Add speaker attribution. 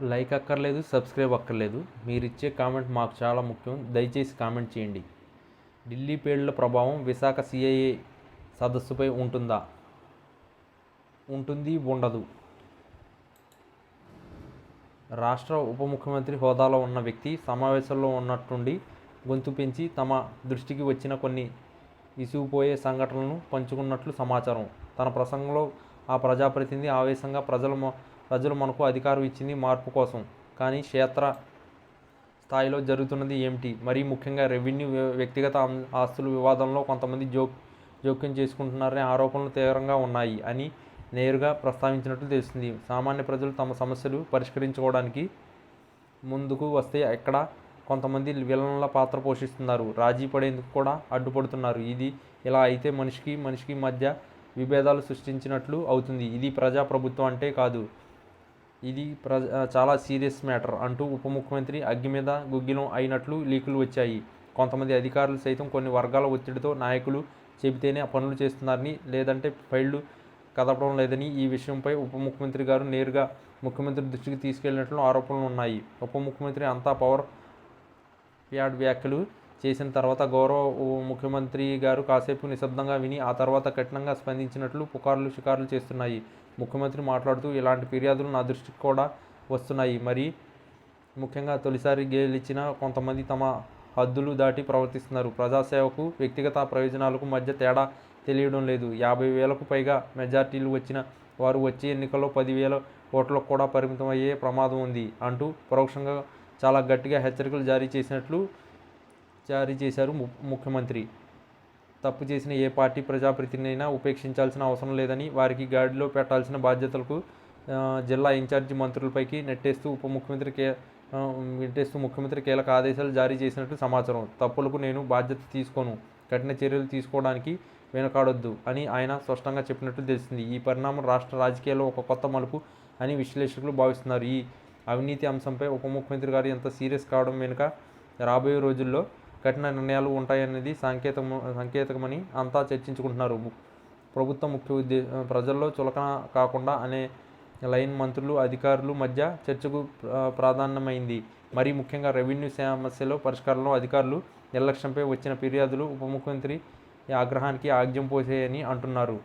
Speaker 1: Like అక్కర్లేదు subscribe అక్కర్లేదు. మీరు ఇచ్చే కామెంట్ మాకు చాలా ముఖ్యం. దయచేసి కామెంట్ చేయండి. ఢిల్లీ పేలుళ్ళ ప్రభావం విశాఖ సిఐఏ సదస్సుపై ఉంటుందా? ఉంటుంది ఉండదు. రాష్ట్ర ఉప ముఖ్యమంత్రి హోదాలో ఉన్న వ్యక్తి సమావేశంలో ఉన్నట్టుండి గొంతు పెంచి తమ దృష్టికి వచ్చిన కొన్ని ఇసుగుపోయే సంఘటనలను పంచుకున్నట్లు సమాచారం. తన ప్రసంగంలో ఆ ప్రజాప్రతినిధి ఆవేశంగా ప్రజలు ప్రజలు మనకు అధికారం ఇచ్చింది మార్పు కోసం. కానీ క్షేత్ర స్థాయిలో జరుగుతున్నది ఏమిటి? మరీ ముఖ్యంగా రెవెన్యూ వ్యక్తిగత ఆస్తుల వివాదంలో కొంతమంది జో జోక్యం చేసుకుంటున్నారనే ఆరోపణలు తీవ్రంగా ఉన్నాయి అని నేరుగా ప్రస్తావించినట్లు తెలుస్తుంది. సామాన్య ప్రజలు తమ సమస్యలు పరిష్కరించుకోవడానికి ముందుకు వస్తే ఎక్కడ కొంతమంది విలన్ల పాత్ర పోషిస్తున్నారు? రాజీ పడేందుకు కూడా అడ్డుపడుతున్నారు. ఇది ఇలా అయితే మనిషికి మనిషికి మధ్య విభేదాలు సృష్టించినట్లు అవుతుంది. ఇది ప్రజాప్రభుత్వం అంటే కాదు. ఇది ప్రజ చాలా సీరియస్ మ్యాటర్ అంటూ ఉప ముఖ్యమంత్రి అగ్గి మీద గుగ్గిలం అయినట్లు లీకులు వచ్చాయి. కొంతమంది అధికారులు సైతం కొన్ని వర్గాల ఒత్తిడితో నాయకులు చెబితేనే పనులు చేస్తున్నారని లేదంటే ఫైళ్ళు కదపడం లేదని ఈ విషయంపై ఉప ముఖ్యమంత్రి గారు నేరుగా ముఖ్యమంత్రి దృష్టికి తీసుకెళ్ళినట్లు ఆరోపణలు ఉన్నాయి. ఉప ముఖ్యమంత్రి అంతా పవర్ ప్యాడ్ వ్యాఖ్యలు చేసిన తర్వాత గౌరవ ముఖ్యమంత్రి గారు కాసేపు నిశ్శబ్దంగా విని ఆ తర్వాత కఠినంగా స్పందించినట్లు పుకార్లు షికార్లు చేస్తున్నాయి. ముఖ్యమంత్రి మాట్లాడుతూ ఇలాంటి ఫిర్యాదులు నా దృష్టికి కూడా వస్తున్నాయి. మరి ముఖ్యంగా తొలిసారి గెలిచిన కొంతమంది తమ హద్దులు దాటి ప్రవర్తిస్తున్నారు. ప్రజాసేవకు వ్యక్తిగత ప్రయోజనాలకు మధ్య తేడా తెలియడం లేదు. యాభై వేలకు పైగా మెజార్టీలు వచ్చిన వారు వచ్చే ఎన్నికల్లో పదివేల ఓట్లకు కూడా పరిమితం అయ్యే ప్రమాదం ఉంది అంటూ పరోక్షంగా చాలా గట్టిగా హెచ్చరికలు జారీ చేసినట్లు జారీ చేశారు ము- ముఖ్యమంత్రి. తప్పు చేసిన ఏ పార్టీ ప్రజాప్రతినిధైనా ఉపేక్షించాల్సిన అవసరం లేదని వారికి గాడిలో పెట్టాల్సిన బాధ్యతలకు జిల్లా ఇన్ఛార్జి మంత్రులపైకి నెట్టేస్తూ ఉప ముఖ్యమంత్రి కే నెట్టేస్తూ ముఖ్యమంత్రి కీలక ఆదేశాలు జారీ చేసినట్టు సమాచారం. తప్పులకు నేను బాధ్యత తీసుకోను కఠిన చర్యలు తీసుకోవడానికి వెనుకాడొద్దు అని ఆయన స్పష్టంగా చెప్పినట్టు తెలిసింది. ఈ పరిణామం రాష్ట్ర రాజకీయాల్లో ఒక కొత్త మలుపు అని విశ్లేషకులు భావిస్తున్నారు. ఈ అవినీతి అంశంపై ఉప ముఖ్యమంత్రి గారు ఎంత సీరియస్ కావడం వెనుక రాబోయే రోజుల్లో కఠిన నిర్ణయాలు ఉంటాయనేది సాంకేతం సంకేతమని అంతా చర్చించుకుంటున్నారు. ప్రభుత్వ ముఖ్య ఉద్దే ప్రజల్లో చులకన కాకుండా అనే లైన్ మంత్రులు అధికారులు మధ్య చర్చకు ప్రాధాన్యమైంది. మరీ ముఖ్యంగా రెవెన్యూ సమస్యలో పరిష్కారంలో అధికారులు నిర్లక్ష్యంపై వచ్చిన ఫిర్యాదులు ఉప ముఖ్యమంత్రి ఆగ్రహానికి ఆగ్యం పోసాయని అంటున్నారు.